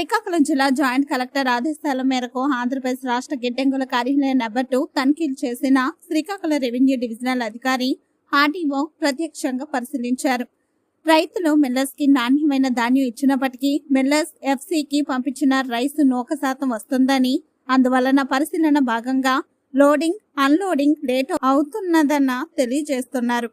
శ్రీకాకుళం జిల్లా joint collector ఆదేశాల మేరకు ఆంధ్రప్రదేశ్ రాష్ట్ర గిడ్డంగుల కార్యాలయం నెంబర్ టూ తనిఖీలు చేసిన శ్రీకాకుళం రెవెన్యూ డివిజనల్ అధికారి ఆర్డీఓ ప్రత్యక్షంగా పరిశీలించారు. రైతులు మిల్లర్స్కి నాణ్యమైన ధాన్యం ఇచ్చినప్పటికీ మిల్లర్స్ ఎఫ్సీకి పంపించిన రైస్ నూక శాతం వస్తుందని అందువలన పరిశీలన భాగంగా లోడింగ్ అన్లోడింగ్ లేట్ అవుతున్నదన్న తెలియజేస్తున్నారు.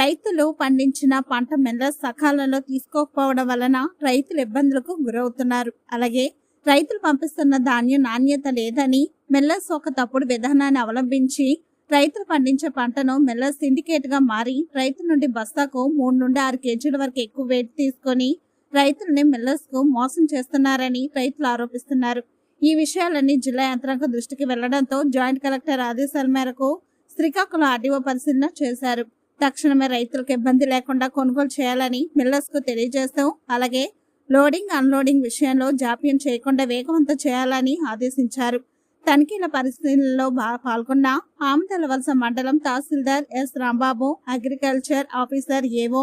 రైతులు పండించిన పంట మిల్లర్స్ సకాలంలో తీసుకోకపోవడం వలన రైతులు ఇబ్బందులకు గురవుతున్నారు. అలాగే రైతులు పంపిస్తున్న ధాన్యం నాణ్యత లేదని మిల్లర్స్ ఒక తప్పుడు విధానాన్ని అవలంబించి రైతులు పండించే పంటను మెల్లస్ సిండికేట్గా మారి రైతు నుండి బస్తాకు మూడు నుండి ఆరు కేజీల వరకు ఎక్కువ వెయిట్ తీసుకొని రైతులని మిల్లర్స్కు మోసం చేస్తున్నారని రైతులు ఆరోపిస్తున్నారు. ఈ విషయాలన్నీ జిల్లా యంత్రాంగ దృష్టికి వెళ్ళడంతో జాయింట్ కలెక్టర్ ఆదేశాల మేరకు శ్రీకాకుళం ఆర్డీఓ పరిశీలన చేశారు. తక్షణమే రైతులకు ఇబ్బంది లేకుండా కొనుగోలు చేయాలని మిల్లర్స్కు తెలియజేస్తూ అలాగే లోడింగ్ అన్లోడింగ్ విషయంలో జాప్యం చేయకుండా వేగవంతం చేయాలని ఆదేశించారు. తనిఖీల పరిశీలనలో పాల్గొన్న ఆమదలవలస మండలం తహసీల్దార్ S Rambabu agriculture officer AO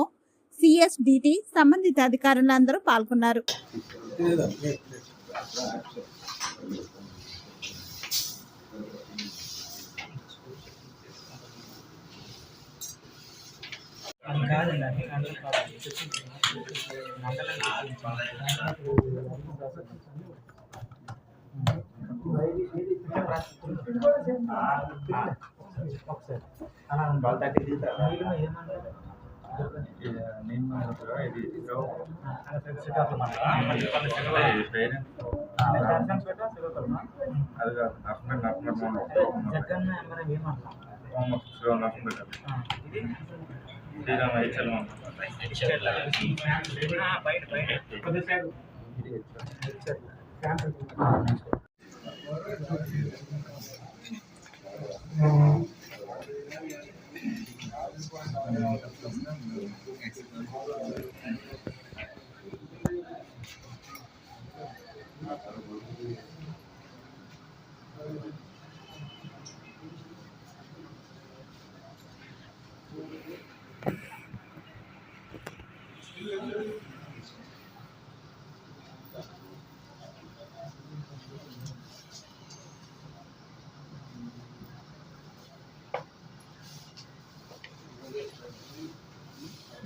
CSDT సంబంధిత అధికారులందరూ పాల్గొన్నారు. కాదు నర్సంపేట నర్సంపేట జగన్ ఎంఆర్ఎం ఏమంటాం శ్రీరామ్ నర్సంపేట ఇది Srirama హెచ్చలం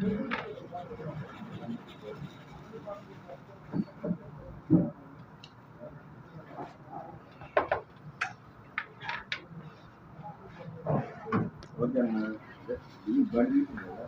olha the é That's really burning.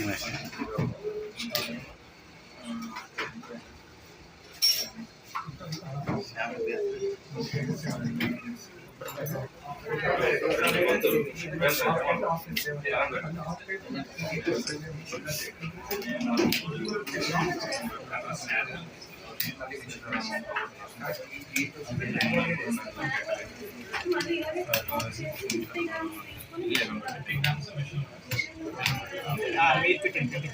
మరి పెట్టండి పెట్టించండి